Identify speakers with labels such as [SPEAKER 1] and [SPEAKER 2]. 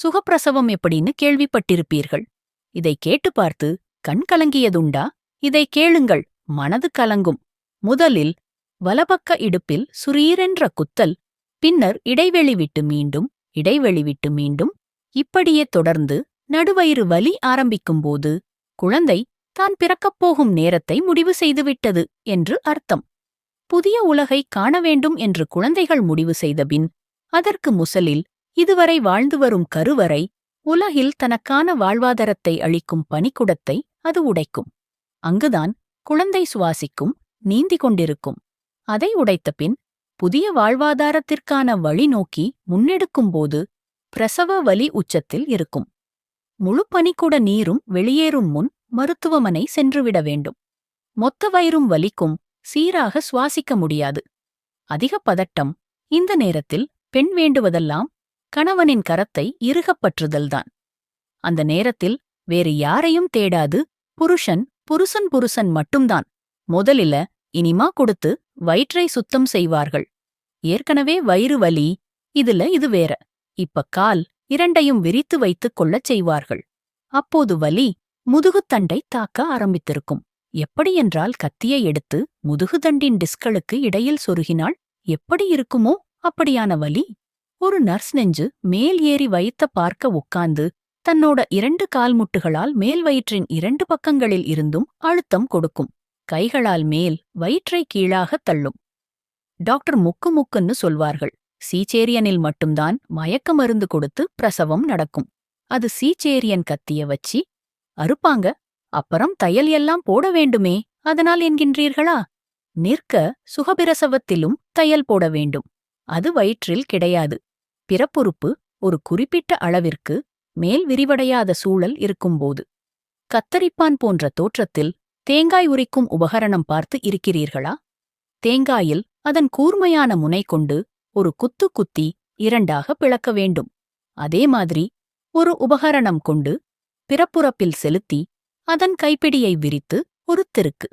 [SPEAKER 1] சுகப்பிரசவம் எப்படின்னு கேள்விப்பட்டிருப்பீர்கள். இதை கேட்டு பார்த்து கண் கலங்கியதுண்டா? இதை கேளுங்கள் மனது கலங்கும். முதலில் வலபக்க இடுப்பில் சுரீரென்ற குத்தல் பின்னர் இடைவெளி விட்டு மீண்டும் இடைவெளி விட்டு மீண்டும் இப்படியே தொடர்ந்து நடுவயிறு வலி ஆரம்பிக்கும்போது குழந்தை தான் பிறக்கப் போகும் நேரத்தை முடிவு செய்துவிட்டது என்று அர்த்தம். புதிய உலகை காண வேண்டும் என்று குழந்தைகள் முடிவு செய்தபின் அதற்கு முசலில் இதுவரை வாழ்ந்து வரும் கருவறை உலகில் தனக்கான வாழ்வாதாரத்தை அளிக்கும் பனிக்குடத்தை அது உடைக்கும். அங்குதான் குழந்தை சுவாசிக்கும் நீந்தி கொண்டிருக்கும். அதை உடைத்த பின் புதிய வாழ்வாதாரத்திற்கான வழி நோக்கி முன்னெடுக்கும்போது பிரசவ வலி உச்சத்தில் இருக்கும். முழு பனிக்குட நீரும் வெளியேறும் முன் மருத்துவமனை சென்றுவிட வேண்டும். மொத்த வயிறும் வலிக்கும் சீராக சுவாசிக்க முடியாது. அதிக பதட்டம் இந்த நேரத்தில் பெண் வேண்டுவதெல்லாம் கணவனின் கரத்தை இறுகப் பற்றுதல்தான் அந்த நேரத்தில் வேறு யாரையும் தேடாது புருஷன் புருஷன் புருஷன் மட்டும்தான். முதலில இனிமா கொடுத்து வயிற்றை சுத்தம் செய்வார்கள். ஏற்கனவே வயிறு வலி இதுல இது வேற. இப்ப கால் இரண்டையும் விரித்து வைத்துக் கொள்ளச் செய்வார்கள். அப்போது வலி முதுகுத்தண்டை தாக்க ஆரம்பித்திருக்கும். எப்படியென்றால் கத்தியை எடுத்து முதுகுதண்டின் டிஸ்களுக்கு இடையில் சொருகினால் எப்படி இருக்குமோ அப்படியான வலி ஒரு நர்ஸ் நெஞ்சு மேல் ஏறி வைத்த பார்க்க உட்கார்ந்து தன்னோட இரண்டு கால்முட்டுகளால் மேல் வயிற்றின் இரண்டு பக்கங்களில் இருந்தும் அழுத்தம் கொடுக்கும். கைகளால் மேல் வயிற்றை கீழாகத் தள்ளும். டாக்டர் முக்கு முக்குன்னு சொல்வார்கள். சீச்சேரியனில் மட்டும்தான் மயக்க மருந்து கொடுத்து பிரசவம் நடக்கும். அது சீச்சேரியன் கத்திய வச்சி அறுப்பாங்க அப்புறம் தையல் எல்லாம் போட வேண்டுமே அதனால் என்கின்றீர்களா? நிற்க சுகபிரசவத்திலும் தையல் போட வேண்டும். அது வயிற்றில் கிடையாது. பிறப்புறுப்பு ஒரு குறிப்பிட்ட அளவிற்கு மேல் விரிவடையாத சூழல் இருக்கும்போது. கத்தரிப்பான் போன்ற தோற்றத்தில் தேங்காய் உரிக்கும் உபகரணம் பார்த்து இருக்கிறீர்களா? தேங்காயில் அதன் கூர்மையான முனை கொண்டு ஒரு குத்து குத்தி இரண்டாக பிளக்க வேண்டும். அதே மாதிரி ஒரு உபகரணம் கொண்டு பிறப்புறப்பில் செலுத்தி அதன் கைப்பிடியை விரித்து ஒரு திருக்கு